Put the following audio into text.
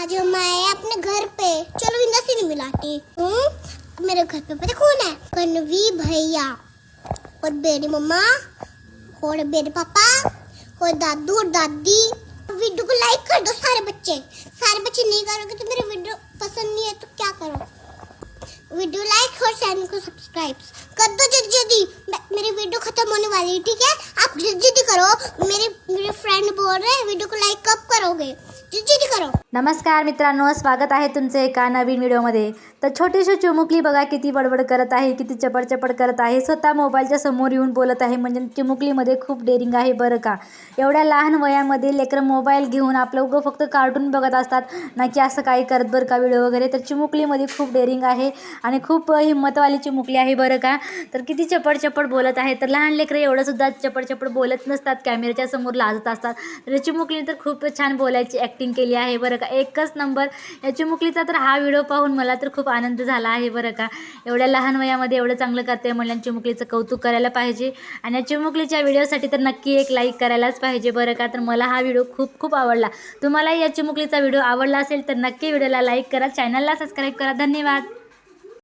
आज मैं अपने घर पे, चलो इंदा से नहीं मिलाती हूँ। मेरे घर पे पता कौन है? कन्वी भैया और मेरी मम्मा और मेरे पापा और दादू और दादी। वीडियो को लाइक कर दो सारे बच्चे। सारे बच्चे नहीं करोगे तो मेरे वीडियो पसंद नहीं है तो क्या करो? वीडियो लाइक और चैनल को सब्सक्राइब कर दो जल्दी जल्दी। मेरी वीडियो खत्म होने वाली है, ठीक है? आप जल्दी जल्दी करो। मेरे मेरे फ्रेंड बोल रहे हैं, वीडियो को लाइक कब करोगे. करो. नमस्कार मित्रांनो स्वागत आहे तुमचं एका नवीन व्हिडिओमध्ये. तर छोटीशी चिमुकली बघा किती बडबड करत आहे किती चपड चपड करत आहे. स्वतः मोबाईलच्या समोर येऊन बोलत आहे म्हणजे चिमुकलीमध्ये खूप डेअरिंग आहे बरं का. एवढ्या लहान वयामध्ये लेकरं मोबाईल घेऊन आपलं उगं फक्त कार्टून बघत असतात ना की असं काही करत बरं का व्हिडिओ वगैरे. तर चिमुकलीमध्ये खूप डेअरिंग आहे आणि खूप हिंमतवाली चिमुकली आहे बरं का. तर किती चपड चपड बोलत आहे तर लहान लेकरं एवढं सुद्धा चपड चपड बोलत नसतात कॅमेऱ्याच्या समोर लाजत असतात. तर चिमुकली तर खूप छान बोलायची ॲक्टिंग केली आहे बरं का. एकच नंबर या चिमुकलीचा तर हा व्हिडिओ पाहून मला तर खूप आनंद झाला आहे बरं का. एवढ्या लहान वयामध्ये एवढं चांगलं करते म्हणल्या चिमुकलीचं कौतुक करायला पाहिजे. आणि या चिमुकलीच्या व्हिडिओसाठी तर नक्की एक लाईक करायलाच पाहिजे बरं का. तर मला हा व्हिडिओ खूप खूप आवडला. तुम्हालाही या चिमुकलीचा व्हिडिओ आवडला असेल तर नक्की व्हिडिओला लाईक करा. चॅनलला सबस्क्राईब करा. धन्यवाद.